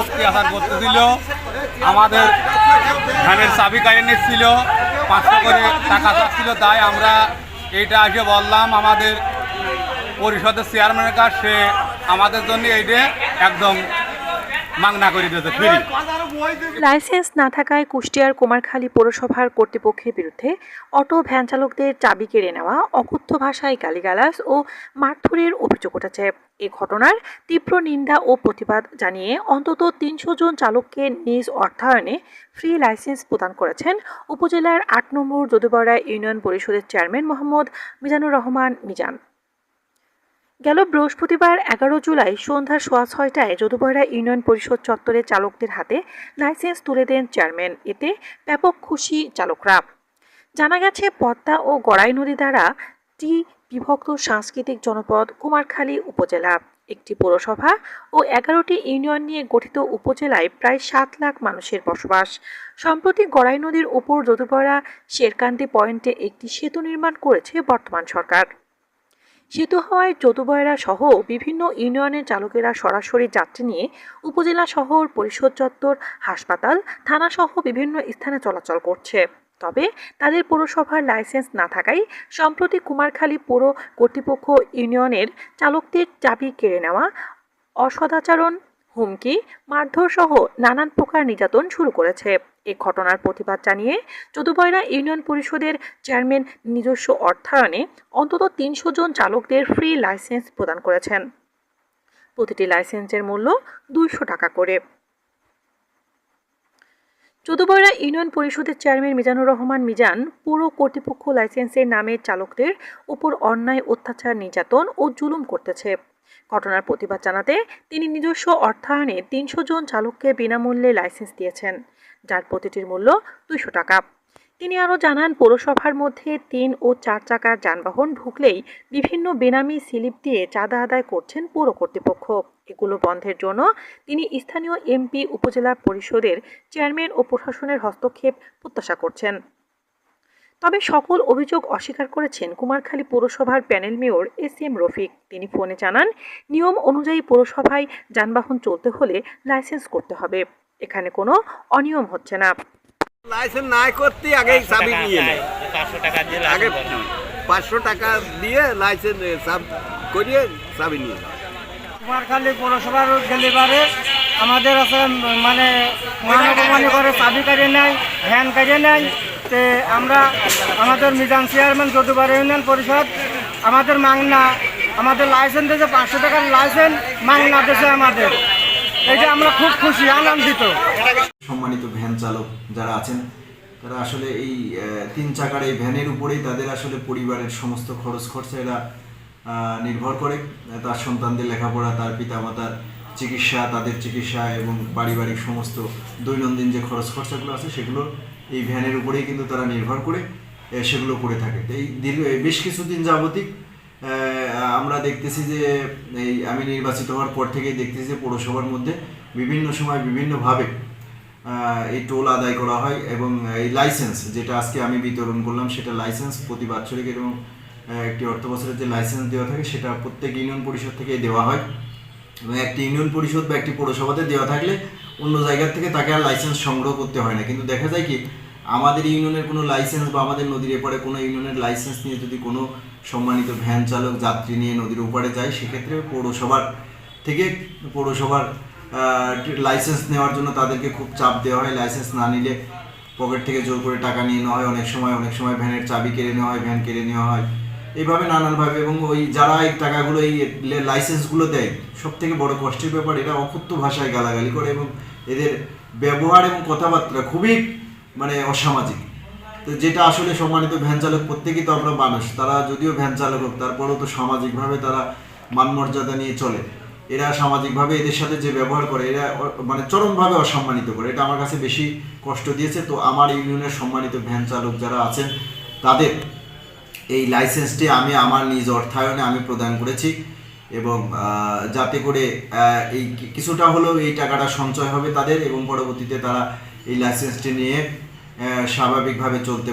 অত্যাচার করতেছিল আমাদের ধানের চাবি কাড়ে নিচ্ছিল। পাঁচশো করে টাকা চাচ্ছিল, তাই আমরা এইটা আগে বললাম, আমাদের পরিষদের চেয়ারম্যানের কাছে, সে আমাদের জন্য এইটা একদম মাংনা করে দিয়েছে ফ্রি। লাইসেন্স না থাকায় কুষ্টিয়ার কুমারখালী পৌরসভার কর্তৃপক্ষের বিরুদ্ধে অটো ভ্যান চালকদের চাবি কেড়ে নেওয়া অকথ্য ভাষায় গালিগালাজ ও মারধরের অভিযোগ উঠেছে। এ ঘটনার তীব্র নিন্দা ও প্রতিবাদ জানিয়ে অন্তত তিনশো জন চালককে নিজ অর্থায়নে ফ্রি লাইসেন্স প্রদান করেছেন উপজেলার আট নম্বর যদুপাড়া ইউনিয়ন পরিষদের চেয়ারম্যান মোহাম্মদ মিজানুর রহমান মিজান। গেল বৃহস্পতিবার এগারো জুলাই সন্ধ্যা সোয়া ছয়টায় যদুপাড়া ইউনিয়ন পরিষদ চত্বরে চালকদের হাতে লাইসেন্স তুলে দেন চেয়ারম্যান। এতে ব্যাপক খুশি চালকরা। জানা গেছে, পদ্মা ও গড়াই নদী দ্বারা টি বিভক্ত সাংস্কৃতিক জনপদ কুমারখালী উপজেলা। একটি পৌরসভা ও এগারোটি ইউনিয়ন নিয়ে গঠিত উপজেলায় প্রায় সাত লাখ মানুষের বসবাস। সম্প্রতি গড়াই নদীর উপর যদুপাড়া শেরকান্দি পয়েন্টে একটি সেতু নির্মাণ করেছে বর্তমান সরকার। সেতু হওয়ায় চতুবয়রা সহ বিভিন্ন ইউনিয়নের চালকেরা সরাসরি যাত্রী নিয়ে উপজেলা শহর পরিষদ চত্বর, হাসপাতাল থানাসহ বিভিন্ন স্থানে চলাচল করছে। তবে তাদের পৌরসভার লাইসেন্স না থাকায় সম্প্রতি কুমারখালী পৌর কর্তৃপক্ষ ইউনিয়নের চালকদের চাবি কেড়ে নেওয়া, অসদাচরণ হুমকি, মারধর সহ নানান প্রকার নির্যাতন শুরু করেছে। এ ঘটনার প্রতিবাদ জানিয়ে যদুবয়রা ইউনিয়ন পরিষদের চেয়ারম্যান নিজস্ব অর্থায়নে অন্তত তিনশো জন চালকদের ফ্রি লাইসেন্স প্রদান করেছেন। প্রতিটি লাইসেন্সের মূল্য দুইশো টাকা করে। যদুবয়রা ইউনিয়ন পরিষদের চেয়ারম্যান মিজানুর রহমান মিজান পুর কর্তৃপক্ষ লাইসেন্সের নামে চালকদের উপর অন্যায়, অত্যাচার, নির্যাতন ও জুলুম করতেছে। ঘটনার প্রতিবাদ জানাতে তিনি নিজস্ব অর্থায়নে তিনশো জন চালককে বিনামূল্যে লাইসেন্স দিয়েছেন, যার প্রতিটির মূল্য দুইশো টাকা। তিনি আরও জানান, পৌরসভার মধ্যে তিন ও চার চাকার যানবাহন ঢুকলেই বিভিন্ন বেনামি স্লিপ দিয়ে চাঁদা আদায় করছেন পৌর কর্তৃপক্ষ। এগুলো বন্ধের জন্য তিনি স্থানীয় এমপি, উপজেলা পরিষদের চেয়ারম্যান ও প্রশাসনের হস্তক্ষেপ প্রত্যাশা করছেন। তবে সকল অভিযোগ অস্বীকার করেছেন কুমারখালী পৌরসভার panel mayor S M Rafiq. তিনি ফোনে জানান নিয়ম অনুযায়ী পৌরসভায় যানবাহন চলতে হলে লাইসেন্স করতে হবে। এখানে কোনো অনিয়ম হচ্ছে না। লাইসেন্স নাই করতে আগে চাবি নিয়ে টাকা দিয়ে আগে পাঁচশো টাকা দিয়ে লাইসেন্স সাব করিয়ে চাবি নিয়ে। কুমারখালী পৌরসভার গেলিবারে আমাদের আছে মানে মানবমানি করে চাবি কাটিয়ে নেয় ভ্যান কাটিয়ে নেয় তে আমরা আমাদের মিজান চেয়ারম্যান যদুবার ইউনিয়ন পরিষদ, আমাদের মাংনা, আমাদের লাইসেন্স দিয়েছে পাঁচশো টাকার লাইসেন্স মাংনা দিয়েছে আমাদের। এটা আমরা খুব খুশি, আনন্দিত। সম্মানিত ভ্যান চালক যারা আছেন, তারা আসলে এই তিন চাকার এই ভ্যানের উপরেই তাদের আসলে পরিবারের সমস্ত খরচ খরচা এরা নির্ভর করে। তার সন্তানদের লেখাপড়া, তার পিতামাতার চিকিৎসা, তাদের চিকিৎসা এবং পারিবারিক সমস্ত দৈনন্দিন যে খরচ খরচাগুলো আছে, সেগুলো এই ভ্যানের উপরেই কিন্তু তারা নির্ভর করে সেগুলো করে থাকে। এই দীর্ঘ বেশ কিছুদিন যাবতিক আহ, আমরা দেখতেছি যে এই আমি নির্বাচিত হওয়ার পর থেকেই দেখতেছি যে পৌরসভার মধ্যে বিভিন্ন সময় বিভিন্নভাবে এই টোল আদায় করা হয় এবং এই লাইসেন্স যেটা আজকে আমি বিতরণ করলাম সেটা লাইসেন্স প্রতি বাৎসরিক এবং একটি অর্থ বছরের যে লাইসেন্স দেওয়া থাকে সেটা প্রত্যেক ইউনিয়ন পরিষদ থেকে দেওয়া হয়। এবং একটি ইউনিয়ন পরিষদ বা একটি পৌরসভাতে দেওয়া থাকলে অন্য জায়গার থেকে তাকে আর লাইসেন্স সংগ্রহ করতে হয় না। কিন্তু দেখা যায় কি, আমাদের ইউনিয়নের কোনো লাইসেন্স বা আমাদের নদীর এপারে কোনো ইউনিয়নের লাইসেন্স নিয়ে যদি কোনো সম্মানিত ভ্যান চালক, যাত্রী নিয়ে নদীর ওপারে যায়, সেক্ষেত্রে পৌরসভার থেকে পৌরসভার লাইসেন্স নেওয়ার জন্য তাদেরকে খুব চাপ দেওয়া হয়। লাইসেন্স না নিলে পকেট থেকে জোর করে টাকা নিয়ে নেওয়া হয়। অনেক সময় অনেক সময় ভ্যানের চাবি কেড়ে নেওয়া হয়, ভ্যান কেড়ে নেওয়া হয়। এইভাবে নানানভাবে এবং ওই যারা এই টাকাগুলো, এই লাইসেন্সগুলো দেয় সব থেকে বড় কষ্টের ব্যাপার, এরা অকথ্য ভাষায় গালাগালি করে এবং এদের ব্যবহার এবং কথাবার্তা খুবই মানে অসামাজিক। তো যেটা আসলে সম্মানিত ভ্যান চালক, প্রত্যেকেই তো আমরা মানুষ, তারা যদিও ভ্যান চালক হোক, তারপরেও তো সামাজিকভাবে তারা মান মর্যাদা নিয়ে চলে। এরা সামাজিকভাবে এদের সাথে যে ব্যবহার করে, এরা মানে চরমভাবে অসম্মানিত করে। এটা আমার কাছে বেশি কষ্ট দিয়েছে। তো আমার ইউনিয়নের সম্মানিত ভ্যান চালক যারা আছেন, তাদের এই লাইসেন্সটি আমি আমার নিজ অর্থায়নে আমি প্রদান করেছি এবং যাতে করে এই কিছুটা হলেও এই টাকাটা সঞ্চয় হবে তাদের এবং পরবর্তীতে তারা এই লাইসেন্সটি নিয়ে স্বাভাবিকভাবে চলতে